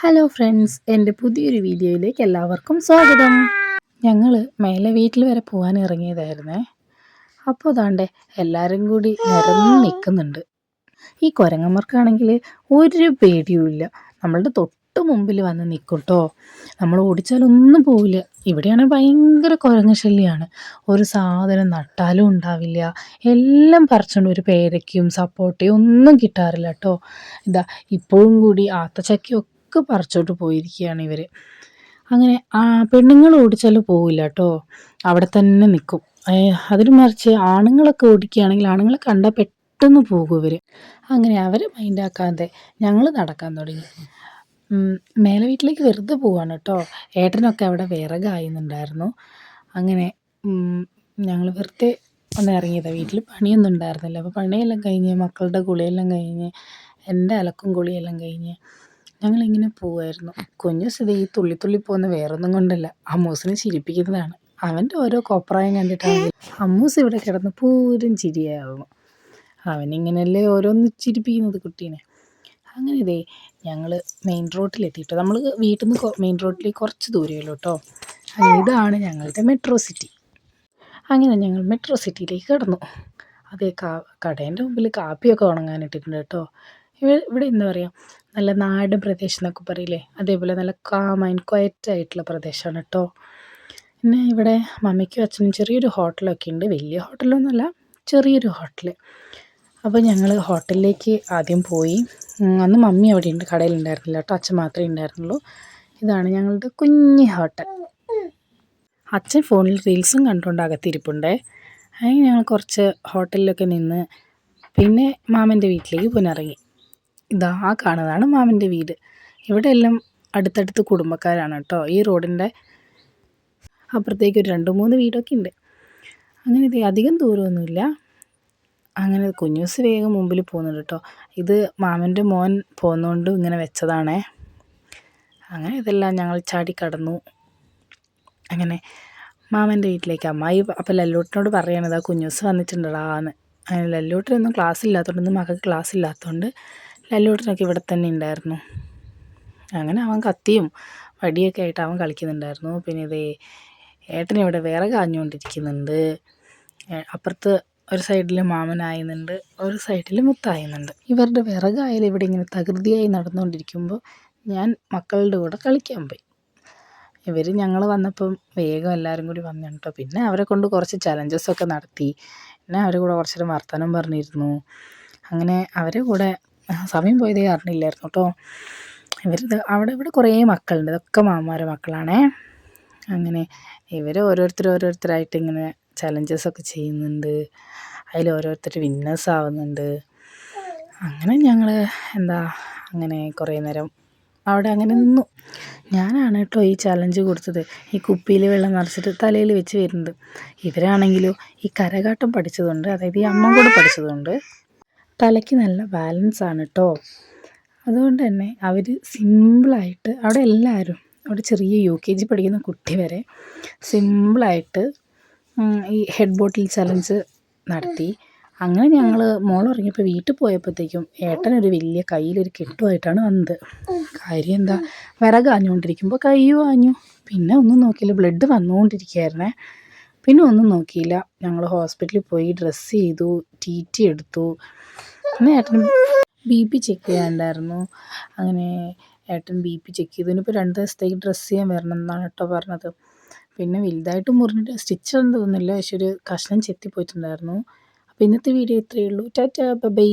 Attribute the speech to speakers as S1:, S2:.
S1: Hello friends എന്റെ പുതിയൊരു വീഡിയോയിലേക്ക് എല്ലാവർക്കും സ്വാഗതം. ഞങ്ങൾ മേലെ വീട്ടിൽ വരെ പോകാൻ ഇറങ്ങിയതായിരുന്നേ. അപ്പോൾ അതാണ്ട് എല്ലാവരും കൂടി നിരന്ന് നിൽക്കുന്നുണ്ട് ഈ കുരങ്ങന്മാർക്കാണെങ്കിൽ ഒരു പേടിയുമില്ല നമ്മളുടെ തൊട്ട് മുമ്പിൽ വന്ന് നിൽക്കും കേട്ടോ നമ്മൾ ഓടിച്ചാലൊന്നും പോവില്ല. ഇവിടെയാണെങ്കിൽ ഭയങ്കര കുരങ്ങ ശല്യമാണ് ഒരു സാധനം നട്ടാലും ഉണ്ടാവില്ല. എല്ലാം പറിച്ചുകൊണ്ട് ഒരു പേരയ്ക്കും സപ്പോട്ടയും ഒന്നും കിട്ടാറില്ല കേട്ടോ ഇതാ ഇപ്പോഴും കൂടി ആത്തച്ചക്കയൊക്കെ പറിച്ചോട്ട് പോയിരിക്കുകയാണ് ഇവർ അങ്ങനെ ആ പെണ്ണുങ്ങൾ ഓടിച്ചാൽ പോവില്ല കേട്ടോ അവിടെ തന്നെ നിൽക്കും അതിന് മറിച്ച് ആണുങ്ങളൊക്കെ ഓടിക്കുകയാണെങ്കിൽ ആണുങ്ങളെ കണ്ടാൽ പെട്ടെന്ന് പോകും ഇവർ അങ്ങനെ അവർ മൈൻഡാക്കാതെ ഞങ്ങൾ നടക്കാൻ തുടങ്ങി. മേലെ വീട്ടിലേക്ക് വെറുതെ പോവാണ് കേട്ടോ ഏട്ടനൊക്കെ അവിടെ വിറകായുന്നുണ്ടായിരുന്നു അങ്ങനെ ഞങ്ങൾ വെറുതെ ഒന്ന് ഇറങ്ങിയതാണ് വീട്ടിൽ പണിയൊന്നും ഉണ്ടായിരുന്നില്ല. അപ്പോൾ പണിയെല്ലാം കഴിഞ്ഞ് മക്കളുടെ കുളിയെല്ലാം കഴിഞ്ഞ് എന്റെ അലക്കും കുളിയെല്ലാം കഴിഞ്ഞ് ഞങ്ങളിങ്ങനെ പോവായിരുന്നു. കുഞ്ഞു ഇത് ഈ തുള്ളി തുള്ളി പോകുന്ന വേറൊന്നും കൊണ്ടല്ല. അമ്മൂസിനെ ചിരിപ്പിക്കുന്നതാണ്. അവന്റെ ഓരോ കോപ്രായം കണ്ടിട്ടാണ്. അമ്മൂസ് ഇവിടെ കിടന്ന് പൂരം ചിരിയായിരുന്നു അവനിങ്ങനെയല്ലേ ഓരോന്ന് ചിരിപ്പിക്കുന്നത് കുട്ടീനെ. അങ്ങനെ ഇതേ ഞങ്ങൾ മെയിൻ റോഡിലെത്തിയിട്ട് നമ്മൾ വീട്ടിൽ നിന്ന് മെയിൻ റോഡിലേക്ക് കുറച്ച് ദൂരമല്ലോ കേട്ടോ ഇതാണ് ഞങ്ങളുടെ മെട്രോ സിറ്റി അങ്ങനെ ഞങ്ങൾ മെട്രോ സിറ്റിയിലേക്ക് കടന്നു. അതേ കടേന്റെ മുമ്പിൽ കാപ്പിയൊക്കെ ഉണങ്ങാനിട്ടിട്ടുണ്ട് കേട്ടോ ഇവിടെ എന്താ പറയുക നല്ല നാട് പ്രദേശം എന്നൊക്കെ പറയില്ലേ? അതേപോലെ നല്ല കാം ആൻഡ് ക്വയറ്റ് ആയിട്ടുള്ള പ്രദേശമാണ് കേട്ടോ പിന്നെ ഇവിടെ മമ്മിക്കും അച്ഛനും ചെറിയൊരു ഹോട്ടലൊക്കെ ഉണ്ട്. വലിയ ഹോട്ടലൊന്നുമല്ല ചെറിയൊരു ഹോട്ടൽ അപ്പോൾ ഞങ്ങൾ ഹോട്ടലിലേക്ക് ആദ്യം പോയി. അന്ന് മമ്മി അവിടെ ഉണ്ട് കടയിലുണ്ടായിരുന്നില്ല കേട്ടോ അച്ഛൻ മാത്രമേ ഉണ്ടായിരുന്നുള്ളൂ. ഇതാണ് ഞങ്ങളുടെ കുഞ്ഞി ഹോട്ടൽ. അച്ഛൻ ഫോണിൽ റീൽസും കണ്ടുകൊണ്ട് അകത്തിരിപ്പുണ്ടേ. അങ്ങനെ ഞങ്ങൾ കുറച്ച് ഹോട്ടലിലൊക്കെ നിന്ന് പിന്നെ മാമന്റെ വീട്ടിലേക്ക് പുനറിറങ്ങി. ഇതാ ആ കാണുന്നതാണ് മാമന്റെ വീട്. ഇവിടെ എല്ലാം അടുത്തടുത്ത് കുടുംബക്കാരാണ് കേട്ടോ. ഈ റോഡിന്റെ അപ്പുറത്തേക്ക് ഒരു രണ്ട് മൂന്ന് വീടൊക്കെ ഉണ്ട്. അങ്ങനെ ഇത് അധികം ദൂരമൊന്നുമില്ല. അങ്ങനെ കുഞ്ഞൂസ് വേഗം മുമ്പിൽ പോകുന്നുണ്ട് കേട്ടോ. ഇത് മാമന്റെ മോൻ പോകുന്നതുകൊണ്ട് ഇങ്ങനെ വെച്ചതാണേ. അങ്ങനെ ഇതെല്ലാം ഞങ്ങൾ ചാടി കടന്നു. അങ്ങനെ മാമന്റെ വീട്ടിലേക്ക് അമ്മായി അപ്പം ലല്ലൂട്ടിനോട് പറയണത് ആ കുഞ്ഞൂസ് വന്നിട്ടുണ്ടടാന്ന് അങ്ങനെ ലല്ലൂട്ടിനൊന്നും ക്ലാസ് ഇല്ലാത്തതുകൊണ്ട് മകൾക്ക് ക്ലാസ് ഇല്ലാത്തതുകൊണ്ട് ലല്ലൂട്ടനൊക്കെ ഇവിടെ തന്നെ ഉണ്ടായിരുന്നു. അങ്ങനെ അവൻ കത്തിയും വടിയൊക്കെ ആയിട്ട് അവൻ കളിക്കുന്നുണ്ടായിരുന്നു. പിന്നെ ഇതേ ഏട്ടൻ ഇവിടെ വേറെ കാഞ്ഞുകൊണ്ടിരിക്കുന്നുണ്ട്. അപ്പുറത്ത് ഒരു സൈഡിൽ മാമനായുന്നുണ്ട് ഒരു സൈഡിൽ മുത്തായുന്നുണ്ട് ഇവരുടെ വിറകായാലും ഇവിടെ ഇങ്ങനെ തകൃതിയായി നടന്നുകൊണ്ടിരിക്കുമ്പോൾ ഞാൻ മക്കളുടെ കൂടെ കളിക്കാൻ പോയി. ഇവർ ഞങ്ങൾ വന്നപ്പം വേഗം എല്ലാവരും കൂടി വന്നു കേട്ടോ. പിന്നെ അവരെ കൊണ്ട് കുറച്ച് ചലഞ്ചസൊക്കെ നടത്തി. പിന്നെ അവരെ കൂടെ കുറച്ച് നേരം വർത്തമാനം പറഞ്ഞിരുന്നു. അങ്ങനെ അവരെ കൂടെ സമയം പോയതേ അറിഞ്ഞില്ലായിരുന്നു കേട്ടോ. ഇവരിത് അവിടെ ഇവിടെ കുറേ മക്കളുണ്ട്. ഇതൊക്കെ മാമാരെ മക്കളാണേ. അങ്ങനെ ഇവർ ഓരോരുത്തർ ഓരോരുത്തരായിട്ട് ഇങ്ങനെ ചലഞ്ചസൊക്കെ ചെയ്യുന്നുണ്ട്. അതിൽ ഓരോരുത്തർ വിന്നേഴ്സ് ആവുന്നുണ്ട്. അങ്ങനെ ഞങ്ങൾ എന്താ അങ്ങനെ കുറേ നേരം അവിടെ അങ്ങനെ നിന്നു. ഞാനാണ് കേട്ടോ ഈ ചലഞ്ച് കൊടുത്തത്. ഈ കുപ്പിയിൽ വെള്ളം നിറച്ചിട്ട് തലയിൽ വെച്ച് വരുന്നത്. ഇവരാണെങ്കിലോ ഈ കരകാട്ടം പഠിച്ചതുകൊണ്ട് അതായത് ഈ അമ്മ കൂടെ പഠിച്ചതുകൊണ്ട് തലയ്ക്ക് നല്ല ബാലൻസ് ആണ് കേട്ടോ അതുകൊണ്ട് തന്നെ അവർ സിമ്പിളായിട്ട് അവിടെ എല്ലാവരും അവിടെ ചെറിയ യു കെ ജി പഠിക്കുന്ന കുട്ടി വരെ സിമ്പിളായിട്ട് ഈ ഹെഡ് ബോട്ടിൽ ചലഞ്ച് നടത്തി. അങ്ങനെ ഞങ്ങൾ മോൾ ഇറങ്ങിയപ്പോൾ വീട്ടിൽ പോയപ്പോഴത്തേക്കും ഏട്ടനൊരു വലിയ കയ്യിലൊരു കെട്ടുമായിട്ടാണ് വന്നത്. കാര്യം എന്താ? വിറക് ആഞ്ഞുകൊണ്ടിരിക്കുമ്പോൾ കയ്യും ആഞ്ഞു. പിന്നെ ഒന്നും നോക്കിയില്ല. ബ്ലഡ് വന്നുകൊണ്ടിരിക്കുകയായിരുന്നേ. പിന്നെ ഒന്നും നോക്കിയില്ല. ഞങ്ങൾ ഹോസ്പിറ്റലിൽ പോയി ഡ്രസ്സ് ചെയ്തു. ടി ടി എടുത്തു പിന്നെ ഏട്ടൻ ബി പി ചെക്ക് ചെയ്യാനുണ്ടായിരുന്നു. അങ്ങനെ ഏട്ടൻ ബി പി ചെക്ക് ചെയ്തു. ഇനിയിപ്പോൾ രണ്ട് ദിവസത്തേക്ക് ഡ്രസ്സ് ചെയ്യാൻ വരണം എന്നാണ് കേട്ടോ പറഞ്ഞത്. പിന്നെ വലുതായിട്ട് മുറിഞ്ഞിട്ട് സ്റ്റിച്ച് ഒന്നും തോന്നുന്നില്ല. പക്ഷെ ഒരു കഷ്ണം ചെത്തിപ്പോയിട്ടുണ്ടായിരുന്നു. അപ്പോൾ ഇന്നത്തെ വീഡിയോ ഇത്രയേ ഉള്ളൂ. Tata bye.